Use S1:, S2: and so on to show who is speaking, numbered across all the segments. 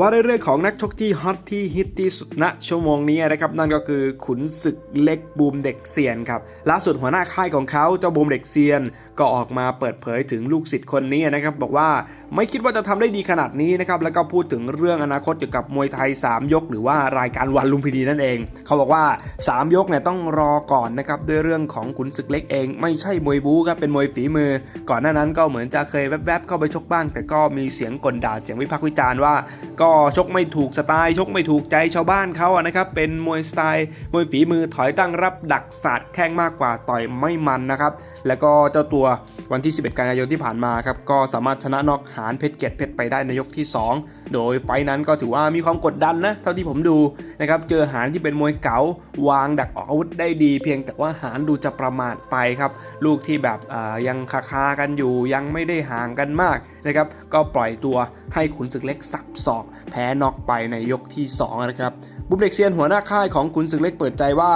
S1: ว่าเรื่องของนักชกที่ฮอตที่ฮิตที่สุดณชั่วโมงนี้นะครับนั่นก็คือขุนศึกเล็กบูมเด็กเซียนครับล่าสุดหัวหน้าค่ายของเขาเจ้าบูมเด็กเซียน ก็ออกมาเปิดเผยถึงลูกศิษย์คนนี้นะครับบอกว่าไม่คิดว่าจะทำได้ดีขนาดนี้นะครับแล้วก็พูดถึงเรื่องอนาคตเกี่ยวกับมวยไทย 3 ยก หรือว่ารายการวันลุมพินีนั่นเอง เขาบอกว่า 3 ยกเนี่ยต้องรอก่อนนะครับด้วยเรื่องของขุนศึกเล็กเอง ไม่ใช่มวยบู๊ครับเป็นมวยฝีมือ ก่อนหน้านั้นก็เหมือนจะเคยแวบๆเข้าไปชกบ้าง แต่ก็มีเสียงกลด่าเสียงวิพากษ์วิจารณ์ว่าก็ชกไม่ถูกสไตล์ชกไม่ถูกใจชาวบ้านเขาอะนะครับเป็นมวยสไตล์มวยฝีมือถอยตั้งรับดักศาสตร์แข้งมากกว่าต่อยไม่มันนะครับแล้วก็เจ้าตัววันที่ 11 กันยายนที่ผ่านมาครับก็สามารถชนะน็อกหานเพชรเกียรติเพชรไปได้ในยกที่ 2 โดยไฟท์นั้นก็ถือว่ามีความกดดันนะเท่าที่ผมดูนะครับเจอหานที่เป็นมวยเก๋าวางดักออกอาวุธได้ดี เพียงแต่ว่าหานดูจะประมาทไปครับลูกที่แบบยังคาคากันอยู่ยังไม่ได้ห่างกันมากนะครับก็ปล่อยตัวให้ขุนศึกเล็กสับศอกแพ้น็อกไปในยกที่ 2 นะครับ บุมเด็กเซียนหัวหน้าค่ายของขุนศึกเล็กเปิดใจว่า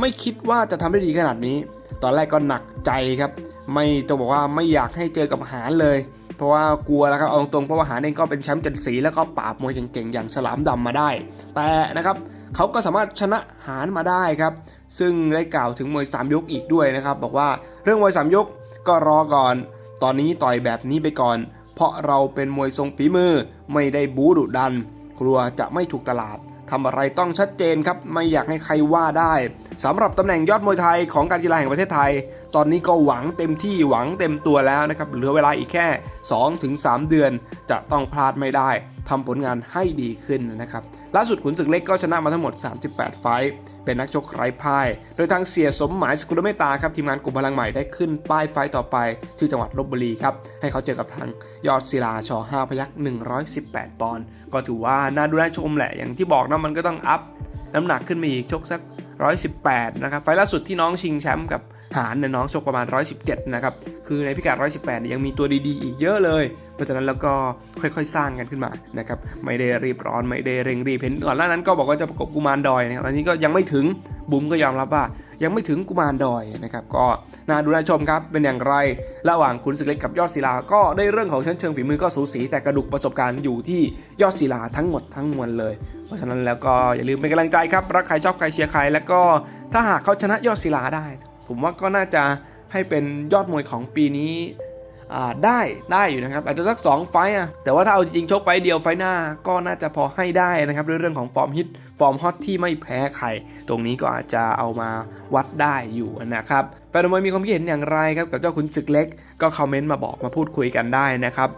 S1: ไม่คิดว่าจะทำได้ดีขนาดนี้ ตอนแรกก็หนักใจครับ ไม่จะบอกว่าไม่อยากให้เจอกับหารเลย เพราะว่ากลัวแล้วครับเอาตรงเพราะว่าหารเองก็เป็นแชมป์จ็ดสีแล้วก็ปราบมวยเก่งๆอย่างฉลามดำมาได้ แต่นะครับเขาก็สามารถชนะหารมาได้ครับ ซึ่งได้กล่าวถึงมวย 3 ยกอีกด้วยนะครับ บอกว่าเรื่องมวย 3 ยกก็รอก่อน ตอนนี้ต่อยแบบนี้ไปก่อน เพราะเราเป็นมวยทรงฝีมือไม่ได้บูดุดัน กลัวจะไม่ถูกตลาด ทำอะไรต้องชัดเจนครับไม่อยากให้ใครว่าได้สำหรับตำแหน่งยอดมวยไทยของการกีฬาแห่งประเทศไทย ตอนนี้ก็หวังเต็มที่หวังเต็มตัวแล้วนะครับเหลือเวลาอีกแค่ 2-3 เดือน จะต้องพลาดไม่ได้ทำผลงานให้ดีขึ้นนะครับล่าสุดขุนศึกเล็กก็ชนะมาทั้งหมด 38 ไฟท์เป็นนักชกไร้พ่าย โดยทางเสียสมหมายสกุลเมตตาครับทีมงานกลุ่มพลังใหม่ได้ขึ้นป้ายไฟท์ต่อไปที่จังหวัดลบบุรีครับให้เขาเจอกับทางยอดศิลาช5พยัก118 ปอนด์ก็ถือว่าน่าดูน่าชมแหละอย่างที่บอกนะมันก็ต้องอัพน้ำหนักขึ้นมาอีกชกสัก 118 นะครับ ไฟล์ล่าสุดที่น้องชิงแชมป์กับหานเนี่ยน้องชกประมาณ 117 นะครับ คือในพิกัด 118เนี่ยยังมีตัวดีๆ อีกเยอะเลย เพราะฉะนั้นแล้วก็ค่อยๆ สร้างกันขึ้นมานะครับ ไม่ได้รีบร้อนไม่ได้เร่งรีบเห็นก่อนหน้านั้นก็บอกว่าจะประกบกุมารดอยนะครับ อันนี้ก็ยังไม่ถึงบุ๋มก็ยอมรับว่า ยังไม่ถึงกุมารดอยนะครับก็น่าดูน่าชมครับเป็นอย่างไร ระหว่างขุนศึกเล็กกับยอดศิลา ก็ได้เรื่องของชั้นเชิงฝีมือก็สูสีแต่กระดูกประสบการณ์อยู่ที่ยอดศิลาทั้งหมดทั้งมวลเลย เพราะฉะนั้นแล้วก็อย่าลืมเป็นกำลังใจครับรักใครชอบใครเชียร์ใคร แล้วก็ถ้าหากเขาชนะยอดศิลาได้ ผมว่าก็น่าจะให้เป็นยอดมวยของปีนี้ ได้ได้อยู่นะครับอาจจะสัก 2 ไฟต์อะแต่ว่าถ้าเอาจริงๆชกไฟต์เดียวไฟต์หน้าก็น่าจะพอให้ได้นะครับเรื่องของฟอร์มฮิตฟอร์มฮอตที่ไม่แพ้ใคร ตรงนี้ก็อาจจะเอามาวัดได้อยู่นะครับแฟนมวยมีความคิดเห็นอย่างไรครับกับเจ้าขุนศึกเล็ก ก็คอมเมนต์มาบอกมาพูดคุยกันได้นะครับ